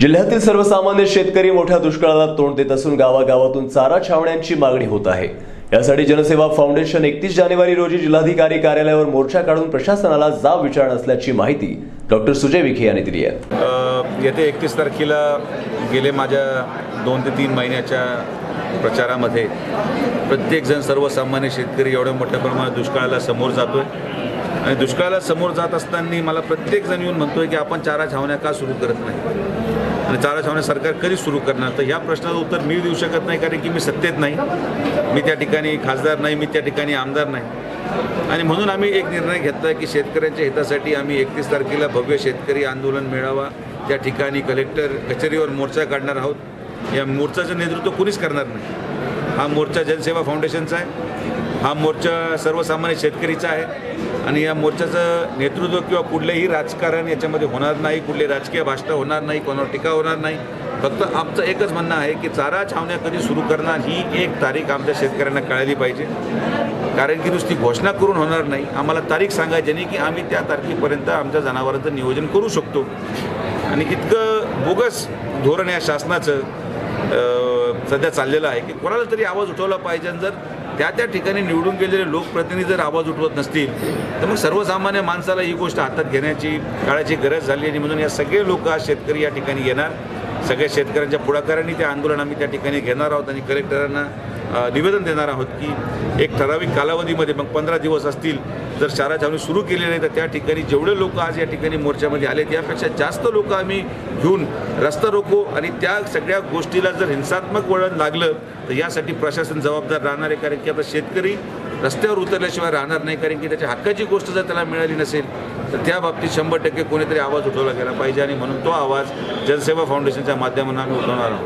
जिल्ह्यातील सर्वसामान्य शेतकरी मोठ्या दुष्काळाला तोंड देत असून गावागावातून चारा छावण्यांची मागणी होत आहे. यासाठी जनसेवा फाउंडेशन एकतीस जानेवारी रोजी जिल्हाधिकारी कार्यालयावर मोर्चा काढून प्रशासनाला जाब विचारणार असल्याची माहिती डॉक्टर सुजय विखे यांनी दिली आहे. येत्या एकतीस तारखेला गेले माझ्या दोन ते तीन महिन्याच्या प्रचारामध्ये प्रत्येकजण सर्वसामान्य शेतकरी एवढ्या मोठ्या प्रमाणात दुष्काळाला समोर जातोय. आणि दुष्काळाला समोर जात असताना मला प्रत्येकजण येऊन म्हणतोय की आपण चारा छावण्या का सुरू करत नाही? आणि चारा छावण्या सरकार कधी सुरू करणार? तर ह्या प्रश्नाचं उत्तर मी देऊ शकत नाही कारण की मी सत्तेत नाही. मी त्या ठिकाणी खासदार नाही मी त्या ठिकाणी आमदार नाही. आणि म्हणून आम्ही एक निर्णय घेतला की शेतकऱ्यांच्या हितासाठी आम्ही एकतीस तारखेला भव्य शेतकरी आंदोलन मेळावा त्या ठिकाणी कलेक्टर कचेरीवर मोर्चा काढणार आहोत. या मोर्चाचं नेतृत्व कुणीच करणार नाही. हा मोर्चा जनसेवा फाउंडेशनचा आहे. हा मोर्चा सर्वसामान्य शेतकरीचा आहे आणि या मोर्चाचं नेतृत्व किंवा कुठलेही राजकारण याच्यामध्ये होणार नाही कुठली राजकीय भाषणं होणार नाही कोणावर टीका होणार नाही. फक्त आमचं एकच म्हणणं आहे की चारा छावण्या कधी सुरू करणार ही एक तारीख आमच्या शेतकऱ्यांना कळाली पाहिजे. कारण की नुसती घोषणा करून होणार नाही. आम्हाला तारीख सांगायची नाही की आम्ही त्या तारखेपर्यंत आमच्या जनावरांचं नियोजन करू शकतो. आणि इतकं बोगस धोरण या शासनाचं सध्या चाललेलं आहे की कोणाला तरी आवाज उठवला पाहिजे जर त्या त्या ठिकाणी निवडून गेलेले लोकप्रतिनिधी जर आवाज उठवत नसतील तर मग सर्वसामान्य माणसाला ही गोष्ट हातात घेण्याची काळाची गरज झाली आणि म्हणून या सगळे लोक आज शेतकरी या ठिकाणी येणार. सगळ्या शेतकऱ्यांच्या पुढाकारांनी ते आंदोलन आम्ही त्या ठिकाणी घेणार आहोत आणि कलेक्टरांना निवेदन देणार आहोत की एक ठराविक कालावधीमध्ये मग पंधरा दिवस असतील जर चारा छावणी सुरू केली नाही तर त्या ठिकाणी जेवढे लोक आज या ठिकाणी मोर्चामध्ये आले त्यापेक्षा जास्त लोक आम्ही घेऊन रस्ता रोको आणि त्या सगळ्या गोष्टीला जर हिंसात्मक वळण लागलं तर यासाठी प्रशासन जबाबदार राहणार आहे. कारण की आता शेतकरी रस्त्यावर उतरल्याशिवाय राहणार नाही. कारण की त्याच्या हक्काची गोष्ट जर त्याला मिळाली नसेल तर त्या बाबतीत शंभर टक्के कोणीतरी आवाज उठवला गेला पाहिजे आणि म्हणून तो आवाज जनसेवा फाउंडेशनच्या माध्यमातून आम्ही उठवणार आहोत.